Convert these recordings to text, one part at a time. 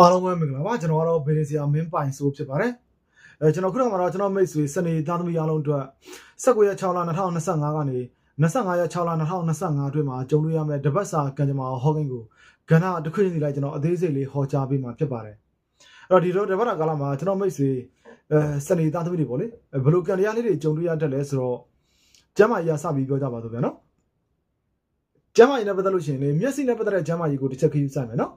အားလုံးပဲမင်္ဂလာပါကျွန်တော်ကတော့ဗေဒစီယာမင်းပိုင်ဆိုဖြစ်ပါတယ်အဲကျွန်တော်ခုနကမှတော့ကျွန်တော်မိတ်ဆွေစနေသားသမီးအားလုံးအတွက်19ရက်6လ2025ကနေ25ရက်6လ2025အတွင်းမှာကြုံတွေ့ရမယ့်တပတ်စာကံကြမ္မာဟောကိန်းကိုကဏ္ဍတစ်ခွင့်စီလိုက်ကျွန်တော်အသေးစိတ်လေးဟောကြားပေးမှာဖြစ်ပါတယ်အဲ့တော့ဒီတော့တပတ်တာကာလမှာကျွန်တော်မိတ်ဆွေအဲစနေသားသမီးတွေပေါ့လေဘယ်လိုကံတရားလေးတွေကြုံတွေ့ရတတ်လဲဆိုတော့ကျမ်းမာရေးအစပြီးပြောကြပါတော့ဗျာနော်ကျမ်းမာရေးနဲ့ပတ်သက်လို့ရှိရင်လေမျက်စိနဲ့ပတ်သက်တဲ့ကျမ်းမာရေးကိုတစ်ချက်ခရီးစိုက်မယ်နော်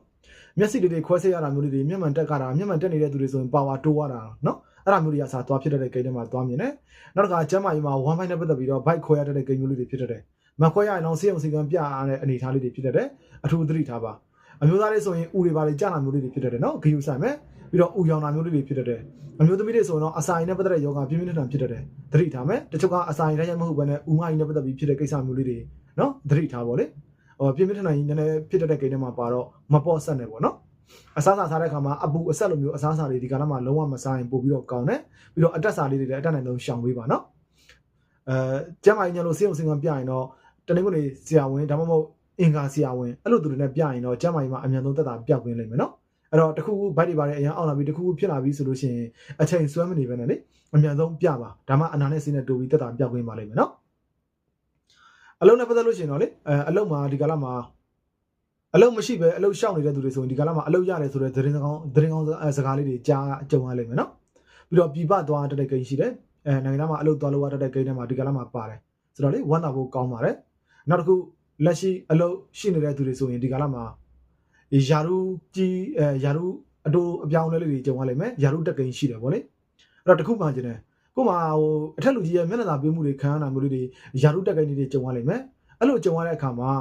မျက်စိလေးတွေခွဲစိတ်ရတာမျိုးလေးတွေမျက်မှန်တက်ကြတာမျက်မှန်တက်နေတဲ့သူတွေဆိုရင်ပါဝါတိုးရတာနော်အဲ့ဒါမျိုးတွေကစားသွားဖြစ်တတ်တဲ့ဂိမ်းတွေမှာသွားမြင်တယ်နောက်တစ်ခါကျမ်းမာရေးမှာ one byte နဲ့ပတ်သက်ပြီးတော့ byte ခွဲရတတ်တဲ့ဂိမ်းမျိုးလေးတွေဖြစ်တတ်တယ်မခွဲရရင်တော့စေအောင်စီကံပြရတဲ့အနေအထားလေးတွေဖြစ်တတ်တယ်အထူးသတိထားပါအမျိုးသားလေးဆိုရင်ဥတွေပါလေကြာနာမျိုးလေးတွေဖြစ်တတ်တယ်နော်ဂီယူဆိုင်မယ်ပြီးတော့ဥရောင်နာမျိုးလေးတွေဖြစ်တတ်တယ်အမျိုးသမီးတွေဆိုရင်တော့အစာရင်နဲ့ပတ်သက်တဲ့ယောဂပြင်းပြင်းထန်ထန်ဖြစ်တတ်တယ်သတိထားမယ်တချို့ကအစာရင်တိုင်းမဟုတ်ဘဲနဲ့ဥမကြီးနဲ့ပတ်သက်ပြီးဖြစ်တဲ့ကိစ္စမျိုးလေးတွေနော်သတိထားပါလေ ဟောပြင်းပြင်းထန်ထန်ကြီးနည်းနည်းဖြစ်တတ်တဲ့ဂိမ်းတွေမှာပါတော့မပေါ့ဆက်နေပေါ့နော်အစားအစာစားတဲ့အခါမှာအပူအဆက်လိုမျိုးအစားအစာတွေဒီကနေ့မှလုံးဝမစားရင်ပို့ပြီးတော့ကောင်းတယ်ပြီးတော့အတက်စာလေးတွေလည်းအတက်နိုင်ဆုံးရှောင်ပေးပါနော်အဲကျမ်းမာရေးညလို့စေအောင်စင်ကံပြရင်တော့တနင်္ဂနွေဆရာဝန်ဒါမှမဟုတ်အင်္ဂါဆရာဝန်အဲ့လိုသူတွေနဲ့ပြရင်တော့ကျမ်းမာရေးမှာအမြန်ဆုံးသက်သာပြောက်ကွင်းလိမ့်မယ်နော်အဲ့တော့တခုခုဘိုက်တွေပါတဲ့အရင်အောင်လာပြီးတခုခုဖြစ်လာပြီးဆိုလို့ရှိရင်အချိန်ဆွဲမနေပဲနဲ့လေအမြန်ဆုံးပြပါဒါမှအနာနဲ့စိနဲ့တူပြီးသက်သာပြောက်ကွင်းပါလိမ့်မယ်နော် အလုံးနဲ့ပတ်သက်လို့ရှိရင်တော့လေအဲအလုံးမှာဒီကလာမှာအလုံးမရှိပဲအလုံးရှောက်နေတဲ့သူတွေဆိုရင်ဒီကလာမှာအလုံးရတယ်ဆိုတဲ့သတင်းကောင်းသတင်းကောင်းစကားလေးတွေကြားကြုံရလိမ့်မယ်နော်ပြီးတော့ပြပသွားတတဲ့ကိန်းရှိတယ်အဲနိုင်ငံသားမှာအလုံးသွားလို့ရတဲ့ကိန်းထဲမှာဒီကလာမှာပါတယ်ဆိုတော့လေဝမ်းသာဖို့ကောင်းပါတယ်နောက်တစ်ခုလက်ရှိအလုံးရှိနေတဲ့သူတွေဆိုရင်ဒီကလာမှာယာရုကြီးအဲယာရုအတူအပြောင်းလဲလေးတွေကြုံရလိမ့်မယ်ယာရုတက်ကိန်းရှိတယ်ဗောလေအဲ့တော့တစ်ခုမှကျင်တယ် ကို့မှာဟိုအထက်လူကြီးရဲ့မျက်နှာသာပေးမှုတွေခံရတာမျိုးလေးတွေယာရုတက်ကိန်းလေးတွေကြုံရလိမ့်မယ်အဲ့လိုကြုံရတဲ့အခါမှာ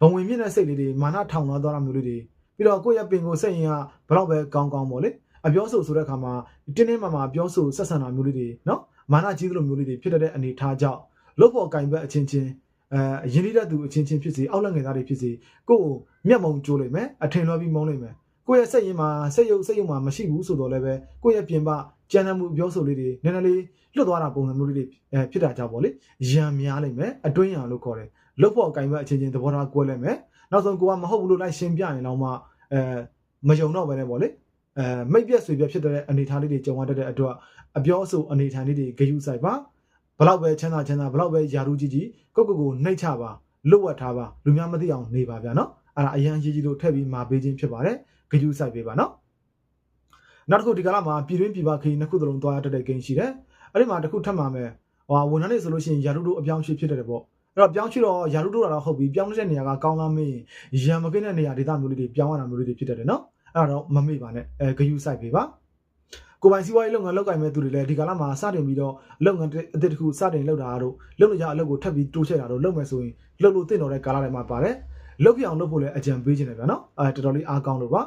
ဘဝင်မြင့်တဲ့စိတ်လေးတွေမာနထောင်လွှားသွားတာမျိုးလေးတွေပြီးတော့ကိုယ့်ရဲ့ပင်ကိုယ်စိတ်ရင်ကဘလောက်ပဲကောင်းကောင်းပေါ့လေအပြောဆိုဆိုတဲ့အခါမှာတင်းတင်းမာမာပြောဆိုဆက်ဆံတာမျိုးလေးတွေနော်မာနကြီးသလိုမျိုးလေးတွေဖြစ်တဲ့အနေထားကြောင့်လို့ဖို့ကင်ဘက်အချင်းချင်းအဲအရင်လေးတဲ့သူအချင်းချင်းဖြစ်စီအောက်လက်ငယ်သားတွေဖြစ်စီကိုယ့်ကိုမျက်မုံကျိုးလိမ့်မယ်အထင်လွှဲပြီးမုန်းလိမ့်မယ်ကိုယ့်ရဲ့စိတ်ရင်မှာစိတ်ယုတ်စိတ်ယုတ်မှာမရှိဘူးဆိုတော့လည်းပဲကိုယ့်ရဲ့ပြင်ပ ကြမ်းတမ်းမှုပြောဆိုလေးတွေနည်းနည်းလေးလွတ်သွားတာပုံစံမျိုးလေးတွေအဲဖြစ်တာကြောင့်ပေါ့လေရံများလိမ့်မယ်အတွင်းရံလို့ခေါ်တယ်လုတ်ဖို့အကင်ဘက်အချင်းချင်းသဘောထားကွဲလဲမယ်နောက်ဆုံးကိုကမဟုတ်ဘူးလို့လိုက်ရှင်းပြရင်တော့မှအဲမယုံတော့ဘဲနဲ့ပေါ့လေအဲမိတ်ပြက်ဆွေပြက်ဖြစ်တဲ့အနေအထားလေးတွေကြုံရတတ်တဲ့အတွက်အပြောအဆိုအနေအထားလေးတွေဂယုဆိုင်ပါဘလောက်ပဲချမ်းသာချမ်းသာဘလောက်ပဲယာရုကြီးကြီးကိုကိုကိုနှိတ်ချပါလွတ်ဝတ်ထားပါလူများမသိအောင်နေပါဗျာနော်အဲ့ဒါအရန်ကြီးကြီးလို့ထည့်ပြီးမာပေးခြင်းဖြစ်ပါတယ်ဂယုဆိုင်ပေးပါနော် နောက်တစ်ခုဒီကလာမှာပြည်တွင်းပြည်ပခရီးနှစ်ခုသလုံးတွားရတတ်တဲ့ဂိမ်းရှိတယ်အဲ့ဒီမှာတစ်ခုထပ်မှာမယ်ဟောဝန်ထမ်းတွေဆိုလို့ရှိရင်ယာရုတို့အပြောင်းအရွှေ့ဖြစ်တယ်ပေါ့အဲ့တော့ပြောင်းချတော့ယာရုတို့တာတော့ဟုတ်ပြီပြောင်းတဲ့နေရာကကောင်းလားမေးရံမကင်းတဲ့နေရာဒေသမျိုးလေးတွေပြောင်းရတာမျိုးလေးတွေဖြစ်တတ်တယ်နော်အဲ့တော့မမေ့ပါနဲ့အဲဂယူဆိုင်ပေးပါကိုပိုင်စီးပွားရေးလုပ်ငန်းလုပ်ကိုင်မဲ့သူတွေလည်းဒီကာလမှာစတင်ပြီးတော့လုပ်ငန်းအသစ်တစ်ခုစတင်လုပ်တာတို့လုပ်နေကြအလုပ်ကိုထပ်ပြီးတိုးချဲ့တာတို့လုပ်မယ်ဆိုရင်လုပ်လို့တင့်တော်တဲ့ကာလတွေမှာပါတယ်လုပ်ပြအောင်လုပ်ဖို့လည်းအကြံပေးခြင်းတယ်ဗျာနော်အဲတော်တော်လေးအားကောင်းလို့ပါ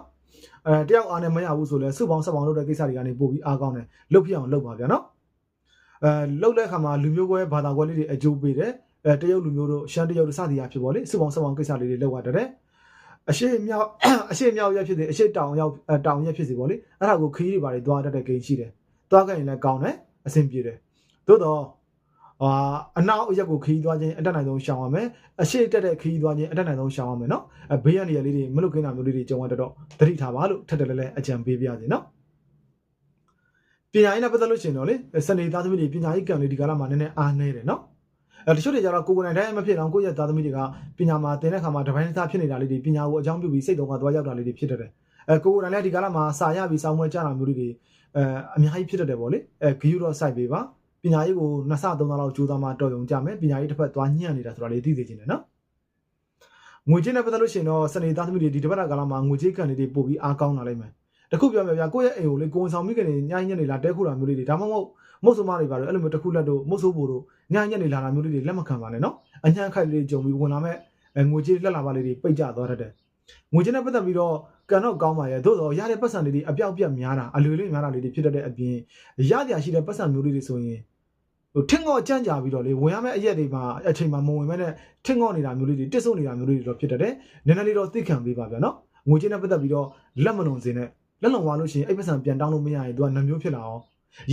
အဲတယောက်အားနဲ့မရဘူးဆိုလဲစုပေါင်းဆက်ပေါင်းလုပ်တဲ့ကိစ္စတွေကနေပို့ပြီးအားကောင်းတယ်လုပ်ပြအောင်လုပ်ပါဗျာနော်အဲလုပ်တဲ့အခါမှာလူမျိုးကွဲဘာသာကွဲလေးတွေအကျိုးပေးတယ်အဲတရုတ်လူမျိုးတို့ရှမ်းတရုတ်တို့စသည်အဖြစ်ပေါ့လေစုပေါင်းစုပေါင်းကိစ္စလေးတွေလောက်ရတဲ့အရှိမြောက်အရှိမြောက်ရက်ဖြစ်စေအရှိတောင်ရောက်တောင်ရက်ဖြစ်စေပေါ့လေအဲ့ဒါကိုခရီးတွေပါတွေသွားတတ်တဲ့ဂိမ်းရှိတယ်သွားခဲ့ရင်လည်းကောင်းတယ်အဆင်ပြေတယ်သို့တော့ ဟာအနောက်ရက်ကိုခရီးသွားခြင်းအတက်နိုင်ဆုံးရှောင်ရမယ်အရှိတက်တဲ့ခရီးသွားခြင်းအတက်နိုင်ဆုံးရှောင်ရမယ်နော်အဘေးရနေရာလေးတွေမလုတ်ကင်းတာမျိုးလေးတွေကြုံရတော့သတိထားပါလို့ထပ်တယ်လည်းလည်းအကြံပေးပြရစီနော်ပညာရေးနဲ့ပတ်သက်လို့ရှိရင်တော့လေစနေသားသမီးတွေပညာရေးကံလေးဒီကာလမှာနည်းနည်းအားနည်းတယ်နော်အဲတချို့တွေကျတော့ကိုကိုယ်တိုင်တိုင်းမဖြစ်တော့ကိုယ့်ရဲ့သားသမီးတွေကပညာမှာသင်တဲ့ခါမှာတပိုင်းတစ်သားဖြစ်နေတာလေးတွေပညာကိုအကြောင်းပြုပြီးစိတ်တော်ကသွားရောက်တာလေးတွေဖြစ်တတ်တယ်အဲကိုကိုယ်တိုင်လည်းဒီကာလမှာစာရပြီးစောင်းမွဲကြတာမျိုးလေးတွေအဲအများကြီးဖြစ်တတ်တယ်ပေါ့လေအဲဂယူတော့စိုက်ပေးပါ ပညာရေးကိုနှစ်ဆသုံးဆလောက်ကြိုးစားမှတော်ရုံကြမယ်ပညာရေးတစ်ဖက်သွားညံ့နေတာဆိုတာလေးသိစေချင်တယ်နော်ငွေကြေးနဲ့ပတ်သက်လို့ရှိရင်တော့စနေသားသမီးတွေဒီတစ်ပတ်ကာလမှာငွေကြေးကန်လေးတွေပို့ပြီးအားကောင်းလာလိမ့်မယ်တခုပြောပြပြကိုယ့်ရဲ့အိမ်ကိုလေကိုယ်ဆောင်မိကနေညှိုင်းညက်နေလာတဲခုတာမျိုးလေးတွေဒါမှမဟုတ်မုတ်ဆိုမတွေပါတော့အဲ့လိုမျိုးတစ်ခုလက်တို့မုတ်ဆိုးဖို့တို့ညှိုင်းညက်နေလာတာမျိုးလေးတွေလက်မခံပါနဲ့နော်အညံ့ခိုက်လေးကြုံပြီးဝင်လာမဲ့အဲငွေကြေးလက်လာပါလေးတွေပိတ်ကြသွားတတ်တယ်။ငွေကြေးနဲ့ပတ်သက်ပြီးတော့ ကန်တော့ကောင်းပါရဲ့သို့တော့ရတဲ့ပတ်စံလေးတွေအပြောက်ပြက်များတာအလွေလေးများတာလေးတွေဖြစ်တတ်တဲ့အပြင်ရကြရှိတဲ့ပတ်စံမျိုးလေးတွေဆိုရင်ဟိုထင်းငေါ့ကြမ်းကြပြီးတော့လေဝင်ရမယ့်အရက်တွေမှာအချိန်မှာမဝင်မဲ့နဲ့ထင်းငေါ့နေတာမျိုးလေးတွေတစ်ဆုပ်နေတာမျိုးလေးတွေတော့ဖြစ်တတ်တယ်။နည်းနည်းလေးတော့သိခံပေးပါဗျာနော်။ငွေကြေးနဲ့ပတ်သက်ပြီးတော့လက်မလွန်စင်နဲ့လက်လွန်သွားလို့ရှိရင်အဲ့ပတ်စံပြန်တောင်းလို့မရရင်သူကနှမျိုးဖြစ်လာအောင်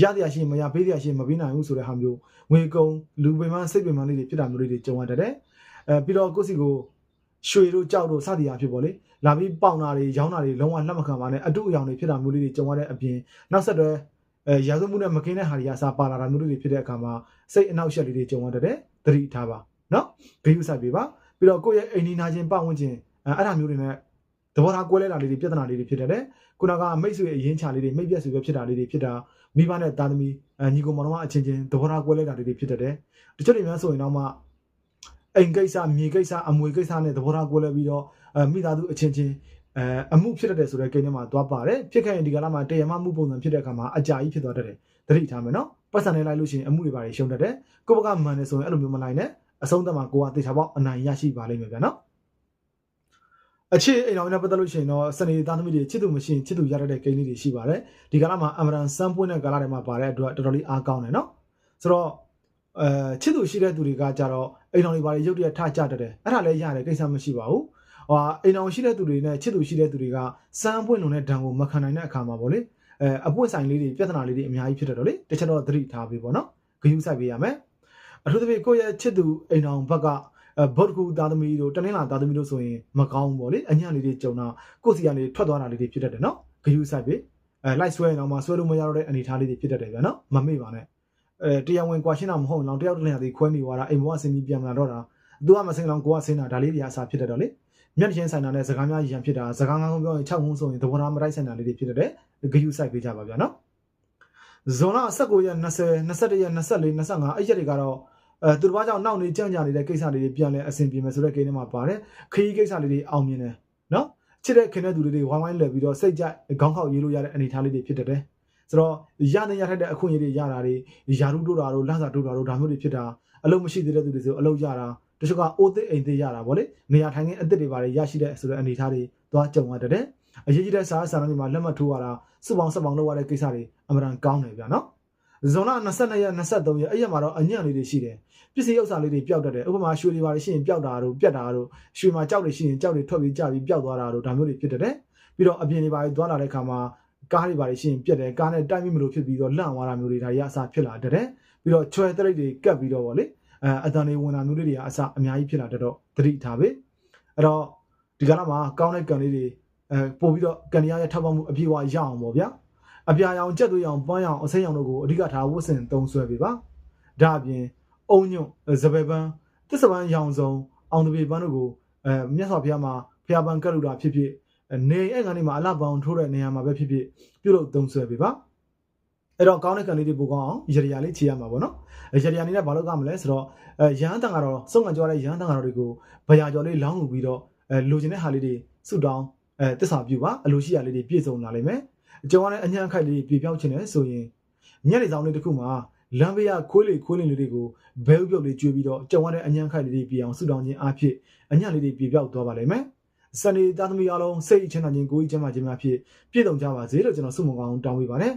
ရတရားရှိရင်မရပေးတရားရှိရင်မပေးနိုင်ဘူးဆိုတဲ့ဟာမျိုးငွေကုန်လူပင်မစိတ်ပင်မလေးတွေဖြစ်တာမျိုးလေးတွေကြုံရတတ်တယ်အဲပြီးတော့ကိုယ့်စီကို ရွှေတို့ကြောက်တို့စသည်အဖြစ်ပေါ့လေလာပြီးပေါင်တာတွေရောင်းတာတွေလုံးဝလက်မခံပါနဲ့အတုအယောင်တွေဖြစ်တာမျိုးလေးတွေကြုံရတဲ့အပြင်နောက်ဆက်တွဲအဲရာဇဝမှုနဲ့မကင်းတဲ့ဟာတွေအစားပါလာတာမျိုးလေးတွေဖြစ်တဲ့အခါမှာစိတ်အနှောက်အယှက်လေးတွေကြုံရတတ်တယ်သတိထားပါနော်ဂရုစိုက်ပေးပါပြီးတော့ကိုယ့်ရဲ့အိမ်နီးနာချင်းပတ်ဝန်းကျင်အဲအဲ့ဒါမျိုးတွေနဲ့သဘောထားကွဲလဲတာလေးတွေပြဿနာလေးတွေဖြစ်တတ်တယ်ခုနကမိတ်ဆွေအရင်ချလေးတွေမိတ်ပြက်ဆွေပဲဖြစ်တာလေးတွေဖြစ်တာမိဘနဲ့တာသမီအညီကိုမောင်နှမအချင်းချင်းသဘောထားကွဲလဲတာလေးတွေဖြစ်တတ်တယ်တချို့တွေများဆိုရင်တော့မှ အိမ်ကိစ္စမြေကိစ္စအမွေကိစ္စနဲ့သဘောထားကွဲလဲပြီးတော့အဲမိသားစုအချင်းချင်းအဲအမှုဖြစ်တတ်တယ်ဆိုတဲ့ကိန်းထဲမှာသွားပါတယ်ဖြစ်ခဲ့ရင်ဒီကလာမှာတရားမမှုပုံစံဖြစ်တဲ့အခါမှာအကြာကြီးဖြစ်သွားတတ်တယ်သတိထားမယ်နော်ပတ်စံနေလိုက်လို့ရှိရင်အမှုတွေပါရှုံတတ်တယ်ကိုယ့်ဘက်ကမှန်တယ်ဆိုရင်အဲ့လိုမျိုးမလိုက်နဲ့အဆုံးသတ်မှာကိုကတေချာပေါက်အနိုင်ရရှိပါလိမ့်မယ်ဗျာနော်အခြေအိမ်တော်နဲ့ပတ်သက်လို့ရှိရင်တော့စနေသားသမီးတွေချစ်သူမရှိရင်ချစ်သူရတတ်တဲ့ကိန်းလေးတွေရှိပါတယ်ဒီကလာမှာအမရန်စမ်းပွင့်တဲ့ကာလတွေမှာပါတဲ့အတွက်တော်တော်လေးအားကောင်းတယ်နော်ဆိုတော့ အဲချစ်သူရှိတဲ့သူတွေကကြတော့အိမ်တော်တွေပါလေရုပ်တရက်ထကြတတ်တယ်အဲ့ဒါလည်းရတယ်ကိစ္စမရှိပါဘူးဟိုအိမ်တော်ရှိတဲ့သူတွေနဲ့ချစ်သူရှိတဲ့သူတွေကစမ်းပွင့်လုံတဲ့ဒဏ်ကိုမခံနိုင်တဲ့အခါမှာပေါ့လေအဲအပွင့်ဆိုင်လေးတွေပြဿနာလေးတွေအများကြီးဖြစ်တတ်တော့လေတချို့တော့သတိထားပေးပေါ့နော်ဂရုစိုက်ပေးရမယ်အထူးသဖြင့်ကိုယ့်ရဲ့ချစ်သူအိမ်တော်ဘက်ကအဲဘုတ်ကူသားသမီးတို့တနင်္လာသားသမီးတို့ဆိုရင်မကောင်းဘူးပေါ့လေအညံ့လေးတွေကြုံတာကိုယ့်စီကနေထွက်သွားတာလေးတွေဖြစ်တတ်တယ်နော်ဂရုစိုက်ပေးအဲလိုက်ဆွဲရင်တော့မှဆွဲလို့မရတော့တဲ့အနေအထားလေးတွေဖြစ်တတ်တယ်ဗျာနော်မမေ့ပါနဲ့ အဲတရားဝင်ကွာရှင်းတာမဟုတ်အောင်တယောက်တစ်လျာစီခွဲနေသွားတာအိမ်ဘဝဆင်းပြီးပြန်မလာတော့တာသူကမဆင်းအောင်ကိုကဆင်းတာဒါလေးတွေအစားဖြစ်တတ်တော့လေမျက်နှာချင်းဆိုင်တာနဲ့စကားများရံဖြစ်တာစကားငါးခုပြောရင်6ခုဆိုရင်သဘောထားမတိုက်ဆိုင်တာလေးတွေဖြစ်တတ်တယ်ဂရုစိုက်ပေးကြပါဗျာနော်ဇွန်လ19ရက်20 21ရက်24 25အဲ့ရက်တွေကတော့အဲသူတစ်ပါးကြောင့်နောက်နေကြံ့ကြနေတဲ့ကိစ္စလေးတွေပြန်လဲအဆင်ပြေမယ်ဆိုတဲ့ကိန်းထဲမှာပါတယ်ခရီးကိစ္စလေးတွေအောင်မြင်တယ်နော်ချစ်တဲ့ခင်တဲ့သူတွေဝိုင်းဝိုင်းလဲပြီးတော့စိတ်ကြိုက်ခေါင်းခေါက်ရေးလို့ရတဲ့အနေအထားလေးတွေဖြစ်တတ်တယ် ဆိုတော့ရတဲ့ရထိုက်တဲ့အခွင့်အရေးတွေရတာတွေယာရုတို့တာတို့လဆာတို့တာတို့ဒါမျိုးတွေဖြစ်တာအလုံးမရှိသေးတဲ့သူတွေဆိုအလုံးရတာတချို့ကအိုးသိအိမ်သိရတာဗောလေနေရာထိုင်ခင်းအစ်စ်တွေပါလေရရှိတဲ့ဆိုတဲ့အနေအထားတွေသွားကြုံရတတ်တယ်အရေးကြီးတဲ့စာစာရင်းတွေမှာလက်မှတ်ထိုးရတာစုပေါင်းစက်ပေါင်းလုပ်ရတဲ့ကိစ္စတွေအမှန်တန်ကောင်းတယ်ဗျာနော်ဇွန်လ22ရက်23ရက်အဲ့ရက်မှာတော့အညံ့လေးတွေရှိတယ်ပစ္စည်းဥစ္စာလေးတွေပျောက်တတ်တယ်ဥပမာရွှေတွေပါရှိရင်ပျောက်တာတို့ပြတ်တာတို့ရွှေမှာကြောက်တွေရှိရင်ကြောက်တွေထွက်ပြီးကြပြီးပျောက်သွားတာတို့ဒါမျိုးတွေဖြစ်တတ်တယ်ပြီးတော့အပြင်တွေပါသွားလာတဲ့ခါမှာ ကားတွေပါရှိရင်ပြတ်တယ်ကားနဲ့တိုက်မိမလို့ဖြစ်ပြီးတော့လန့်သွားတာမျိုးတွေဒါရအစားဖြစ်လာတတ်တယ်ပြီးတော့ချွဲတရိတ်တွေကတ်ပြီးတော့ဗောလေအဲအတန်တွေဝင်တာမျိုးလေးတွေကအစားအများကြီးဖြစ်လာတတ်တော့သတိထားပေးအဲ့တော့ဒီကနေ့မှာကောင်းတဲ့ကံလေးတွေအဲပို့ပြီးတော့ကန်ရီယာရဲ့ထောက်ပံ့မှုအပြည့်အဝရအောင်ပေါ့ဗျာအပြာရောင်ကြက်သွေးရောင်ပန်းရောင်အစိမ်းရောင်တို့ကိုအဓိကထားဝတ်ဆင်သုံးစွဲပေးပါဒါအပြင်အုံညွန့်စပယ်ပန်းတစ္ဆပန်းရောင်စုံအောင်တပေပန်းတို့ကိုအဲမြတ်စွာဘုရားမှာဘုရားပန်းကတ်လူတာဖြစ်ဖြစ် နေအဲ့ကနေမှာအလှပောင်ထိုးတဲ့နေရာမှာပဲဖြစ်ဖြစ်ပြုလုပ်သုံးစွဲပေးပါအဲ့တော့ကောင်းတဲ့ကံလေးတွေပို့ကောင်းအောင်ရရလေးခြေရမှာပေါ့နော်ရရလေးနဲ့ဘာလို့ကမလဲဆိုတော့အဲရဟန်းတန်ကတော့စုံကံကြောတဲ့ရဟန်းတန်ကတော့တွေကိုဗရာကြော်လေးလောင်းယူပြီးတော့အဲလိုချင်တဲ့ဟာလေးတွေစုတောင်းအဲတစ္ဆာပြုပါအလိုရှိရလေးတွေပြည့်စုံလာလိမ့်မယ်အကျော်ကလည်းအညံ့ခိုက်လေးပြေပြောင်းချင်တယ်ဆိုရင်ညနေဆောင်လေးတစ်ခုမှာလမ်းဘေးကခွေးလေးခွေးလင်းလေးတွေကိုဘဲဥပြုတ်လေးကျွေးပြီးတော့ကျော်ရတဲ့အညံ့ခိုက်လေးတွေပြေအောင်ဆူတောင်းခြင်းအဖြစ်အညံ့လေးတွေပြေပြောက်သွားပါလိမ့်မယ် စနေသားသမီးအားလုံးစိတ်ချမ်းသာခြင်းကိုယ်ကြီးချမ်းသာခြင်းများဖြင့်ပြည့်စုံကြပါစေလို့ကျွန်တော်ဆုမွန်ကောင်းတောင်းပေးပါတယ်